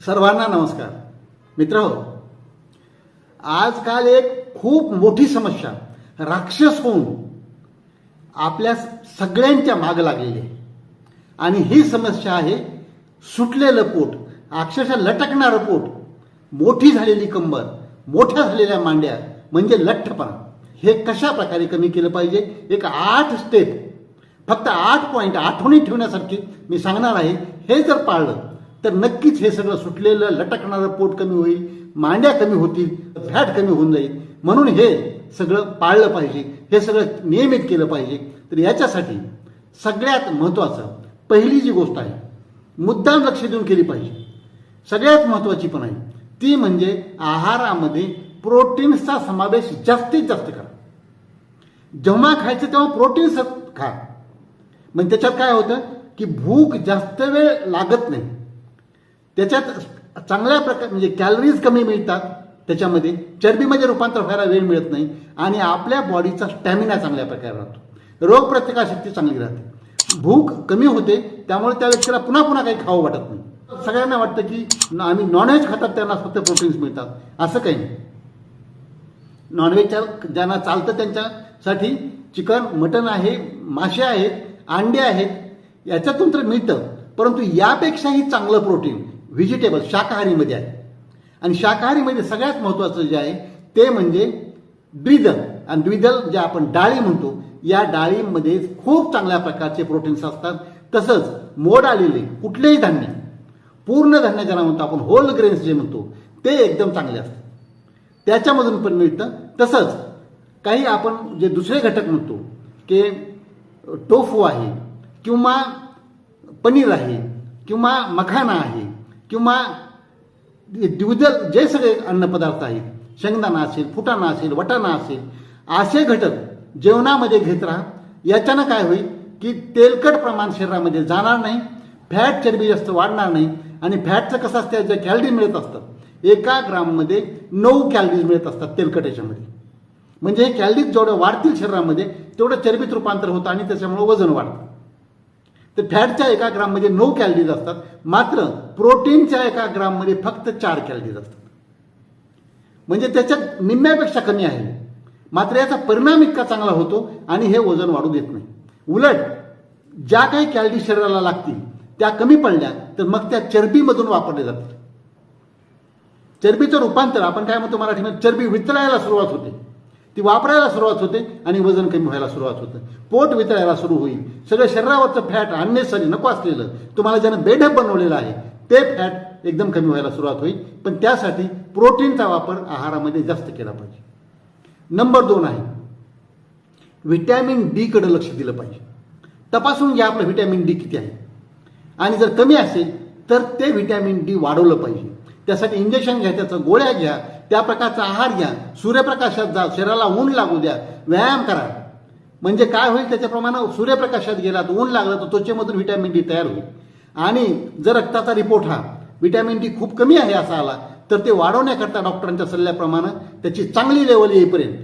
सर्वांना नमस्कार. मित्र आजकाल एक खूप मोठी समस्या राक्षस होऊन आपल्या सगळ्यांच्या माग लागलेली आहे. आणि ही समस्या आहे सुटलेलं पोट अक्षरशः लटकणारं पोट मोठी झालेली कंबर मोठ्या झालेल्या मांड्या म्हणजे लठ्ठपणा. हे कशा प्रकारे कमी केलं पाहिजे? एक आठ स्टेप फक्त आठ पॉईंट आठवणी ठेवण्यासारखी मी सांगणार आहे. हे जर पाळलं तर नक्कीच हे सगळं सुटलेलं लटकणारं पोट कमी होईल मांड्या कमी होतील फॅट कमी होऊन जाईल. म्हणून हे सगळं पाळलं पाहिजे. हे सगळं नियमित केलं पाहिजे. तर याच्यासाठी सगळ्यात महत्त्वाचं पहिली जी गोष्ट आहे मुद्दाम लक्ष देऊन केली पाहिजे. सगळ्यात महत्त्वाची पण आहे ती म्हणजे आहारामध्ये प्रोटीन्सचा समावेश जास्तीत जास्त करा. जेव्हा खायचं तेव्हा प्रोटीन्स खा. म्हणजे त्याच्यात काय होतं की भूक जास्त वेळ लागत नाही. त्याच्यात चांगल्या प्रकार म्हणजे कॅलरीज कमी मिळतात. त्याच्यामध्ये चरबीमध्ये रूपांतर व्हायला वेळ मिळत नाही आणि आपल्या बॉडीचा स्टॅमिना चांगल्या प्रकारे राहतो. रोगप्रतिकारशक्ती चांगली राहते. भूक कमी होते त्यामुळे त्या व्यक्तीला पुन्हा पुन्हा काही खावं वाटत नाही. सगळ्यांना वाटतं की न- आम्ही नॉनव्हेज खातात त्यांना फक्त प्रोटीन्स मिळतात. असं काही नाही. नॉनव्हेजच्या ज्यांना चालतं त्यांच्यासाठी चिकन मटन आहे मासे आहेत अंडे आहेत याच्यातून तर मिळतं. परंतु यापेक्षाही चांगलं प्रोटीन व्हेजिटेबल शाकाहारीमध्ये आहे. आणि शाकाहारीमध्ये सगळ्यात महत्त्वाचं जे आहे ते म्हणजे द्विदल. आणि द्विदल जे आपण डाळी म्हणतो या डाळीमध्ये खूप चांगल्या प्रकारचे प्रोटीन्स असतात. तसंच मोड आलेले कुठलेही धान्य पूर्ण धान्य ज्याला म्हणतो आपण होल ग्रेन्स जे म्हणतो ते एकदम चांगले असतात. त्याच्यामधून पण मिळतं. तसंच काही आपण जे दुसरे घटक म्हणतो की टोफू आहे किंवा पनीर आहे किंवा मखाना आहे किंवा द्विदल जे सगळे अन्नपदार्थ आहेत शेंगदाणा असेल फुटाणा असेल वटाणा असेल असे घटक जेवणामध्ये घेत राहा. याच्यानं काय होईल की तेलकट प्रमाण शरीरामध्ये जाणार नाही फॅट चरबी जास्त वाढणार नाही आणि फॅटचं कसं असतं ज्या कॅलरी मिळत असतं एका ग्राममध्ये नऊ कॅलरीज मिळत असतात तेलकट याच्यामध्ये. म्हणजे हे कॅलरीज जेवढं वाढतील शरीरामध्ये तेवढं चरबीत रूपांतर होतं आणि त्याच्यामुळे वजन वाढतं. तर फॅटच्या एका ग्राममध्ये नऊ कॅलरीज असतात मात्र प्रोटीनच्या एका ग्राममध्ये फक्त चार कॅलरीज असतात. म्हणजे त्याच्यात निम्म्यापेक्षा कमी आहे. मात्र याचा परिणाम इतका चांगला होतो आणि हे वजन वाढू देत नाही. उलट ज्या काही कॅलरी शरीराला लागतील त्या कमी पडल्या तर मग त्या चरबीमधून वापरल्या जातात. चरबीचं रूपांतर आपण काय म्हणतो मराठीमध्ये चरबी वितळायला सुरुवात होते. ती वापरायला सुरुवात होते आणि वजन कमी व्हायला सुरुवात होतं. पोट वितळायला सुरू होईल. सगळं शरीरावरचं फॅट अननेसरी नको असलेलं तुम्हाला ज्यानं बेढप बनवलेलं आहे ते फॅट एकदम कमी व्हायला सुरुवात होईल. पण त्यासाठी प्रोटीनचा वापर आहारामध्ये जास्त केला पाहिजे. नंबर दोन आहे व्हिटॅमिन डीकडे लक्ष दिलं पाहिजे. तपासून घ्या आपलं व्हिटॅमिन डी किती आहे. आणि जर कमी असेल तर ते व्हिटॅमिन डी वाढवलं पाहिजे. त्यासाठी इंजेक्शन घ्या त्याचं गोळ्या घ्या त्या प्रकारचा आहार घ्या सूर्यप्रकाशात जा शरीराला ऊन लागू द्या व्यायाम करा. म्हणजे काय होईल त्याच्याप्रमाणे सूर्यप्रकाशात गेला तर ऊन लागलं तर त्वचेमधून व्हिटॅमिन डी तयार होईल. आणि जर रक्ताचा रिपोर्ट हा व्हिटॅमिन डी खूप कमी आहे असा आला तर ते वाढवण्याकरता डॉक्टरांच्या सल्ल्याप्रमाणे त्याची चांगली लेवल येईपर्यंत.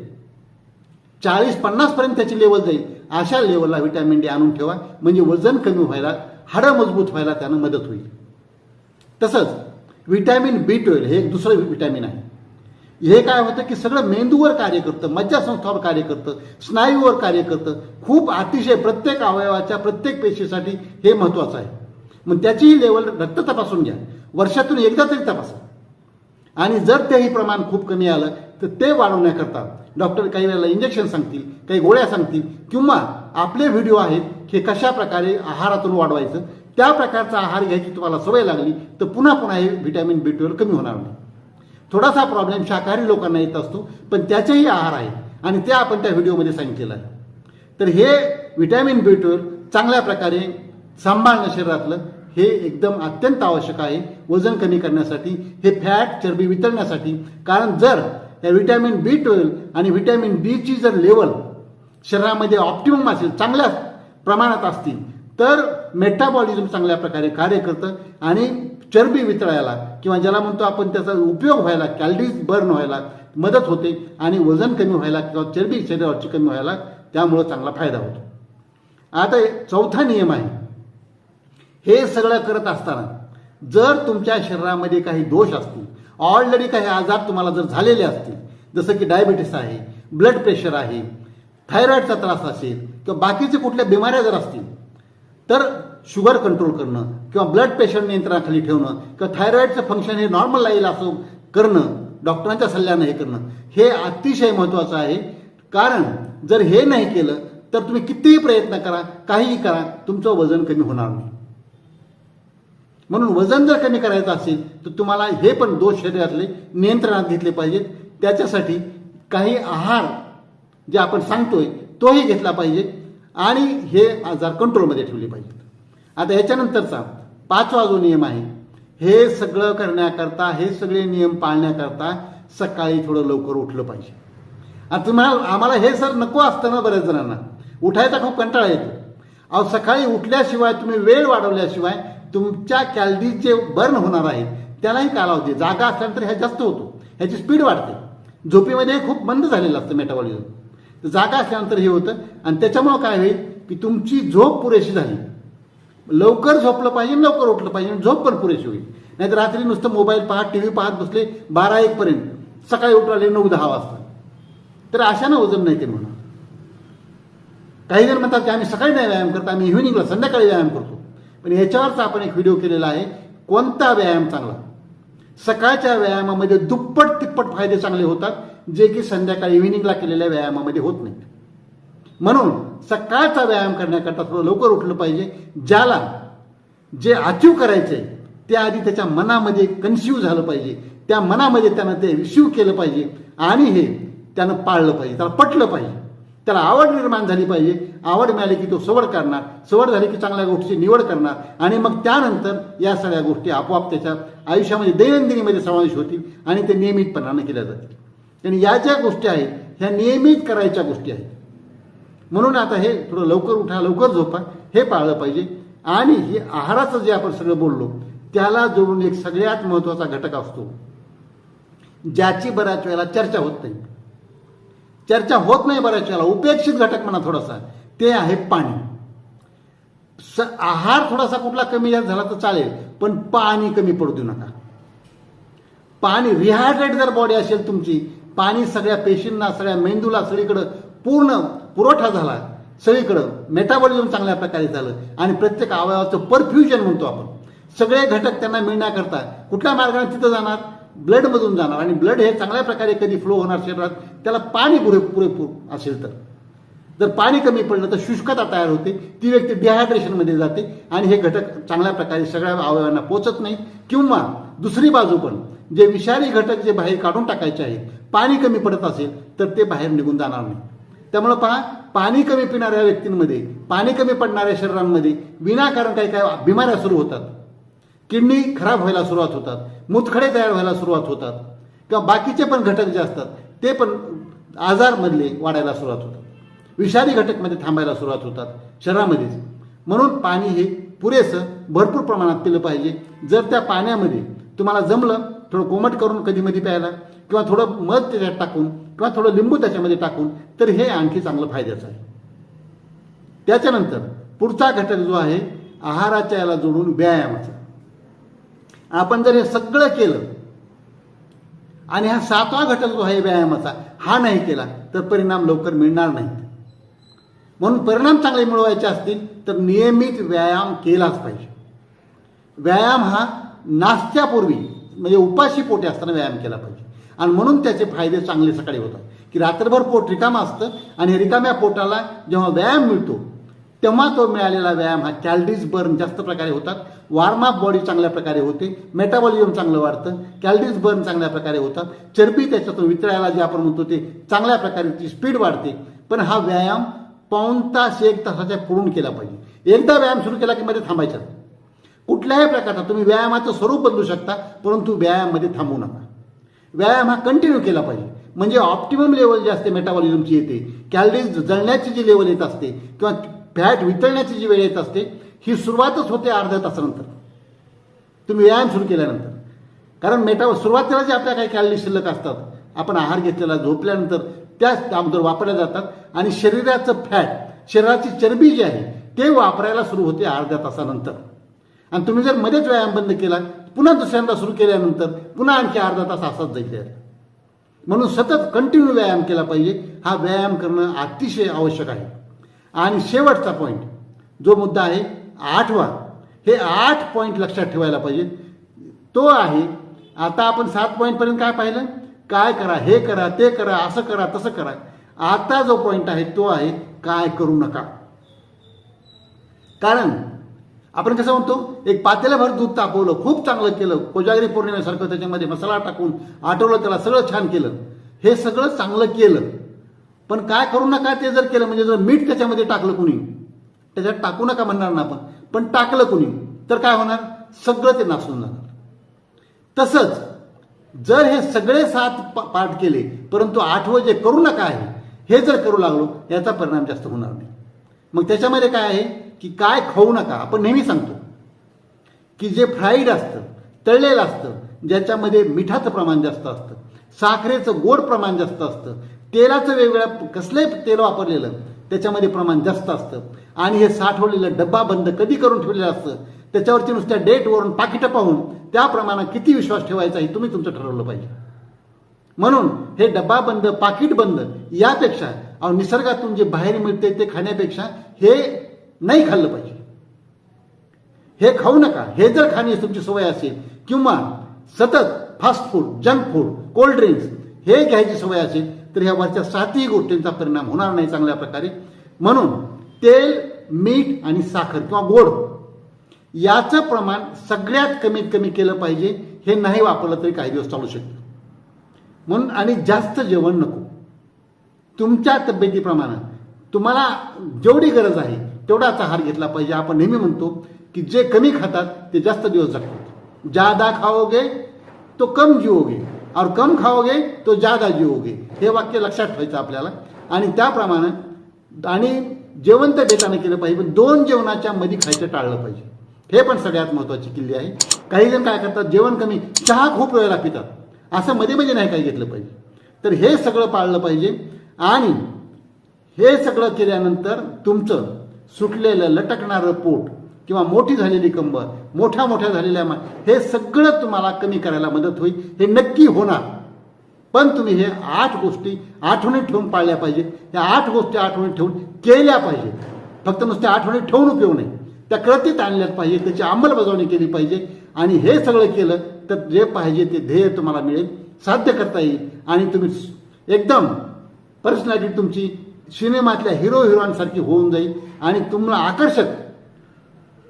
चाळीस पन्नासपर्यंत त्याची लेवल जाईल. अशा लेवलला व्हिटॅमिन डी आणून ठेवा. म्हणजे वजन कमी व्हायला हाडं मजबूत व्हायला त्यानं मदत होईल. तसंच व्हिटॅमिन बी ट्वेल्व हे एक दुसरं व्हिटॅमिन आहे. हे काय होतं की सगळं मेंदूवर कार्य करतं मज्जासंस्थावर कार्य करतं स्नायूवर कार्य करतं. खूप अतिशय प्रत्येक अवयवाच्या प्रत्येक पेशीसाठी हे महत्त्वाचं आहे. मग त्याचीही लेवल रक्त तपासून घ्या. वर्षातून एकदा तरी तपासा. आणि जर तेही प्रमाण खूप कमी आलं तर ते वाढवण्याकरता डॉक्टर काही वेळेला इंजेक्शन सांगतील काही गोळ्या सांगतील किंवा आपले व्हिडिओ आहेत हे कशा प्रकारे आहारातून वाढवायचं त्या प्रकारचा आहार घ्यायची तुम्हाला सवय लागली तर पुन्हा पुन्हा हे व्हिटॅमिन बी ट्वेल्व कमी होणार नाही. थोडासा प्रॉब्लेम शाकाहारी लोकांना येत असतो पण त्याचेही आहार आहेत आणि ते आपण त्या व्हिडिओमध्ये सांगितलेलं आहे. तर हे व्हिटॅमिन बी ट्वेल्व चांगल्या प्रकारे सांभाळणं शरीरातलं हे एकदम अत्यंत आवश्यक आहे. वजन कमी करण्यासाठी हे फॅट चरबी वितळण्यासाठी. कारण जर या व्हिटॅमिन बी ट्वेल्व आणि व्हिटॅमिन बीची जर लेवल शरीरामध्ये ऑप्टिमम असेल चांगल्या प्रमाणात असतील तर मेटाबॉलिझम चांगल्या प्रकारे कार्य करतं आणि चरबी वितळायला किंवा ज्याला म्हणतो आपण त्याचा उपयोग व्हायला कॅलरीज बर्न व्हायला मदत होते आणि वजन कमी व्हायला किंवा चरबी शरीरावरची कमी व्हायला त्यामुळं चांगला फायदा होतो. आता चौथा नियम आहे. हे सगळं करत असताना जर तुमच्या शरीरामध्ये काही दोष असतील ऑलरेडी काही आजार तुम्हाला जर झालेले असतील जसं की डायबिटीस आहे ब्लड प्रेशर आहे थायरॉईडचा त्रास असेल किंवा बाकीचे कुठल्या बिमाऱ्या जर असतील तर शुगर कंट्रोल करणं किंवा ब्लड प्रेशर नियंत्रणाखाली ठेवणं किंवा थायरॉईडचं फंक्शन हे नॉर्मल राहील असं करणं डॉक्टरांच्या सल्ल्यानं हे करणं हे अतिशय महत्त्वाचं आहे. कारण जर हे नाही केलं तर तुम्ही कितीही प्रयत्न करा काहीही करा तुमचं वजन कमी होणार नाही. म्हणून वजन जर कमी करायचं असेल तर तुम्हाला हे पण दोष शरीरातले नियंत्रणात घेतले पाहिजेत. त्याच्यासाठी काही आहार जे आपण सांगतोय तोही घेतला पाहिजे. आणि हे आजार कंट्रोलमध्ये ठेवले पाहिजेत. आता ह्याच्यानंतरचा पाचवा जो नियम आहे हे सगळं करण्याकरता हे सगळे नियम पाळण्याकरता सकाळी थोडं लवकर उठलं पाहिजे. आता तुम्हाला आम्हाला हे सर नको असतं ना बऱ्याच जणांना. उठायचा खूप कंटाळा येतो. अहो सकाळी उठल्याशिवाय तुम्ही वेळ वाढवल्याशिवाय तुमच्या कॅलरीज जे बर्न होणार आहेत त्यालाही कालावधी जागा असल्यानंतर ह्या जास्त होतो. ह्याची स्पीड वाढते. झोपेमध्ये खूप बंद झालेलं असतं मेटाबॉलिझम तर जागा असल्यानंतर हे होतं. आणि त्याच्यामुळं काय होईल? की तुमची झोप पुरेशी झाली. लवकर झोपलं पाहिजे लवकर उठलं पाहिजे आणि झोप पण पुरेशी होईल. नाहीतर रात्री नुसतं मोबाईल पाहत टी व्ही पाहत बसले बारा एक पर्यंत. सकाळी उठले नऊ दहा वाजता. तर अशानं वजन नाही ते म्हणा काही जण म्हणतात की आम्ही सकाळी नाही व्यायाम करतो आम्ही इव्हिनिंगला संध्याकाळी व्यायाम करतो. पण ह्याच्यावरचा आपण एक व्हिडिओ केलेला आहे कोणता व्यायाम चांगला? सकाळच्या व्यायामामध्ये दुप्पट तिप्पट फायदे चांगले होतात. जे की संध्याकाळी इव्हिनिंगला केलेल्या व्यायामामध्ये होत नाहीत. म्हणून सकाळचा व्यायाम करण्याकरता थोडं लवकर उठलं पाहिजे ज्याला जे अचीव करायचंय त्याआधी आधी त्याच्या मनामध्ये कन्फ्यूज झालं पाहिजे. त्या मनामध्ये त्यानं ते रिसिव्ह केलं पाहिजे आणि हे त्यानं पाळलं पाहिजे त्याला पटलं पाहिजे. त्याला आवड निर्माण झाली पाहिजे. आवड मिळाली की तो सवड करणार सवड झाली की चांगल्या गोष्टीची निवड करणार आणि मग त्यानंतर या सगळ्या गोष्टी आपोआप त्याच्या आयुष्यामध्ये दैनंदिनीमध्ये समावेश होतील आणि ते नियमितपणानं केल्या जातील. आणि या ज्या गोष्टी आहेत ह्या नियमित करायच्या गोष्टी आहेत. म्हणून आता हे थोडं लवकर उठा लवकर झोपा हे पाळलं पाहिजे. आणि हे आहाराचं जे आपण सगळं बोललो त्याला जोडून एक सगळ्यात महत्त्वाचा घटक असतो. ज्याची बऱ्याच वेळेला चर्चा होत नाही. चर्चा होत नाही बऱ्याच वेळेला उपेक्षित घटक म्हणा थोडासा ते आहे पाणी. स आहार थोडासा कुठला कमी जास्त झाला तर चालेल पण पाणी कमी पडू देऊ नका. पाणी रिहायड्रेट जर बॉडी असेल तुमची पाणी सगळ्या पेशींना सगळ्या मेंदूला सगळीकडं पूर्ण पुरवठा झाला. सगळीकडं मेटाबॉलिझम चांगल्या प्रकारे झालं. आणि प्रत्येक अवयवाचं परफ्युजन म्हणतो आपण. सगळे घटक त्यांना मिळण्याकरता कुठल्या मार्गाने तिथं जाणार? ब्लडमधून जाणार. आणि ब्लड हे चांगल्या प्रकारे कधी फ्लो होणार शरीरात? त्याला पाणी पुरे पुरेपूर असेल तर. जर पाणी कमी पडलं तर शुष्कता तयार होते. ती व्यक्ती डिहायड्रेशनमध्ये जाते. आणि हे घटक चांगल्या प्रकारे सगळ्या अवयवांना पोचत नाही. किंवा दुसरी बाजू पण जे विषारी घटक जे बाहेर काढून टाकायचे आहेत पाणी कमी पडत असेल तर ते बाहेर निघून जाणार नाही. त्यामुळं पहा पाणी कमी पिणाऱ्या व्यक्तींमध्ये पाणी कमी पडणाऱ्या शरीरांमध्ये विनाकारण काही काही बिमाऱ्या सुरू होतात. किडनी खराब व्हायला सुरुवात होतात. मुतखडे तयार व्हायला सुरुवात होतात. किंवा बाकीचे पण घटक जे असतात ते पण आजारमधले वाढायला सुरुवात होतात. विषारी घटकमध्ये थांबायला सुरुवात होतात शरीरामध्येच. म्हणून पाणी हे पुरेसं भरपूर प्रमाणात पिलं पाहिजे. जर त्या पाण्यामध्ये तुम्हाला जमलं थोडं कोमट करून कधी प्यायला किंवा थोडं मध त्याच्यात टाकून किंवा थोडं लिंबू त्याच्यामध्ये टाकून तर हे आणखी चांगलं फायद्याचं आहे. त्याच्यानंतर पुढचा घटक जो आहे आहाराच्या याला जोडून व्यायामाचा. आपण जर हे सगळं केलं आणि हा सातवा घटक जो आहे व्यायामाचा हा नाही केला तर परिणाम लवकर मिळणार नाहीत. म्हणून परिणाम चांगले मिळवायचे असतील तर नियमित व्यायाम केलाच पाहिजे. व्यायाम हा नाश्त्यापूर्वी म्हणजे उपाशी पोटी असताना व्यायाम केला पाहिजे. आणि म्हणून त्याचे फायदे चांगले सकाळी होतात. की रात्रभर पोट रिकामं असतं आणि रिकाम्या पोटाला जेव्हा व्यायाम मिळतो तेव्हा तो मिळालेला व्यायाम हा कॅलरीज बर्न जास्त प्रकारे होतात. वॉर्मअप बॉडी चांगल्या प्रकारे होते. मेटाबॉलिझम चांगलं वाढतं. कॅलरीज बर्न चांगल्या प्रकारे होतात. चरबी त्याच्यातून वितळायला जे आपण म्हणतो ते चांगल्या प्रकारे ती स्पीड वाढते. पण हा व्यायाम पाऊण तास एक तासाच्या पुढून केला पाहिजे. एकदा व्यायाम सुरू केला की मध्ये थांबायचा कुठल्याही प्रकारचा. तुम्ही व्यायामाचं स्वरूप बदलू शकता परंतु व्यायाममध्ये थांबू नका. व्यायाम हा कंटिन्यू केला पाहिजे. म्हणजे ऑप्टिमम लेवल जे असते मेटाबॉलिझमची येते. कॅलरीज जळण्याची जी लेवल येत असते किंवा फॅट वितळण्याची जी वेळ येत असते ही सुरुवातच होते अर्ध्या तासानंतर. तुम्ही व्यायाम सुरू केल्यानंतर. कारण मेटा सुरुवातीला जे आपल्या काही कॅलरी शिल्लक असतात आपण आहार घेतलेला झोपल्यानंतर त्याच अगोदर वापरल्या जातात. आणि शरीराचं फॅट शरीराची चरबी जी आहे ते वापरायला सुरू होते अर्ध्या तासानंतर. आणि तुम्ही जर मध्येच व्यायाम बंद केला पुन्हा दुसऱ्यांदा सुरू केल्यानंतर पुन्हा आणखी अर्धा तास असाच जाईल म्हणून सतत कंटिन्यू व्यायाम केला पाहिजे. हा व्यायाम करणं अतिशय आवश्यक आहे. आणि शेवटचा पॉईंट जो मुद्दा आहे आठवा. हे आठ पॉईंट लक्षात ठेवायला पाहिजे. तो आहे आता आपण सात पॉईंटपर्यंत काय पाहिलं? काय करा हे करा ते करा असं करा तसं करा. आता जो पॉईंट आहे तो आहे काय करू नका. कारण आपण कसं म्हणतो? एक पातेल्याभर दूध तापवलं खूप चांगलं केलं कोजागिरी पौर्णिमेसारखं त्याच्यामध्ये मसाला टाकून आठवलं त्याला सगळं छान केलं. हे सगळं चांगलं केलं. पण काय करू नका ते जर केलं म्हणजे जर मीठ त्याच्यामध्ये टाकलं कुणी त्याच्यात टाकू नका म्हणणार ना आपण पण टाकलं कुणी तर काय होणार? सगळं ते नासून जाणार. तसंच जर हे सगळे सात पाठ केले परंतु आठवं जे करू नका आहे हे जर करू लागलो याचा परिणाम जास्त होणार नाही. मग त्याच्यामध्ये काय आहे? की काय खाऊ नका आपण नेहमी सांगतो. की जे फ्राईड असतं तळलेलं असतं ज्याच्यामध्ये मिठाचं प्रमाण जास्त असतं साखरेचं गोड प्रमाण जास्त असतं तेलाचं वेगवेगळ्या कसलंही तेल वापरलेलं त्याच्यामध्ये प्रमाण जास्त असतं. आणि हे साठवलेलं डब्बा बंद कधी करून ठेवलेलं असतं त्याच्यावरती नुसत्या डेटवरून पाकिटं पाहून त्या प्रमाणात किती विश्वास ठेवायचा हे तुम्ही तुमचं ठरवलं पाहिजे. म्हणून हे डब्बा बंद पाकिट बंद यापेक्षा निसर्गातून जे बाहेर मिळते ते खाण्यापेक्षा हे नाही खाल्लं पाहिजे. हे खाऊ नका. हे जर खाण्याची तुमची सवय असेल किंवा सतत fast food junk food cold drinks हे घ्यायची सवय असेल तर ह्या वरच्या सातही गोष्टींचा परिणाम होणार नाही चांगल्या प्रकारे. म्हणून तेल मीठ आणि साखर किंवा गोड याचं प्रमाण सगळ्यात कमीत कमी केलं पाहिजे. हे नाही वापरलं तरी काही दिवस चालू शकतं. म्हणून आणि जास्त जेवण नको. तुमच्या तब्येतीप्रमाणे तुम्हाला जेवढी गरज आहे तेवढाच आहार घेतला पाहिजे. आपण नेहमी म्हणतो की जे कमी खातात ते जास्त दिवस जगतात. ज्यादा खाओगे तो कम जिओगे. और कम खाओगे तो ज्यादा जिओगे. हे वाक्य लक्षात ठेवायचं आपल्याला. आणि त्याप्रमाणे आणि जेवण तर देताना केलं पाहिजे पण दोन जेवणाच्या मध्ये खायचं टाळलं पाहिजे. हे पण सगळ्यात महत्वाची किल्ली आहे. काही जण काय करतात जेवण कमी चहा खूप वेळेला पितात. असं मध्ये मध्ये नाही काही घेतलं पाहिजे. तर हे सगळं पाळलं पाहिजे. आणि हे सगळं केल्यानंतर तुमचं सुटलेलं लटकणारं पोट किंवा मोठी झालेली कंबर मोठ्या मोठ्या झालेल्या मा हे सगळं तुम्हाला कमी करायला मदत होईल. हे नक्की होणार. पण तुम्ही हे आठ गोष्टी आठवणीत ठेवून पाळल्या पाहिजे. त्या आठ गोष्टी आठवणीत ठेवून केल्या पाहिजेत फक्त नुसत्या आठवणीत ठेवून उपयोग नाही त्या कृतीत आणल्याच पाहिजे त्याची अंमलबजावणी केली पाहिजे. आणि हे सगळं केलं तर जे पाहिजे ते ध्येय तुम्हाला मिळेल साध्य करता येईल. आणि तुम्ही एकदम पर्सनॅलिटी तुमची सिनेमातल्या हिरो हिरोईनसारखी होऊन जाईल. आणि तुम्हाला आकर्षक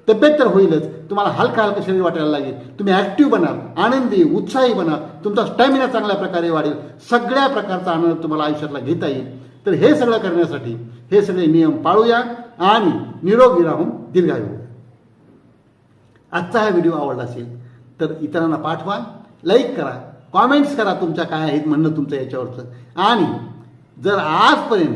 तब्येत तर होईलच. तुम्हाला हलका हलकं शरीर वाटायला लागेल. तुम्ही ॲक्टिव्ह बनाल आनंदी उत्साही बनाल. तुमचा स्टॅमिना चांगल्या प्रकारे वाढेल. सगळ्या प्रकारचा आनंद तुम्हाला आयुष्यातला घेता येईल. तर हे सगळं करण्यासाठी हे सगळे नियम पाळूया आणि निरोगी राहून दीर्घायू. आजचा हा व्हिडिओ आवडला असेल तर इतरांना पाठवा लाईक करा कॉमेंट्स करा तुमच्या काय आहेत म्हणणं तुमचं याच्यावरचं. आणि जर आजपर्यंत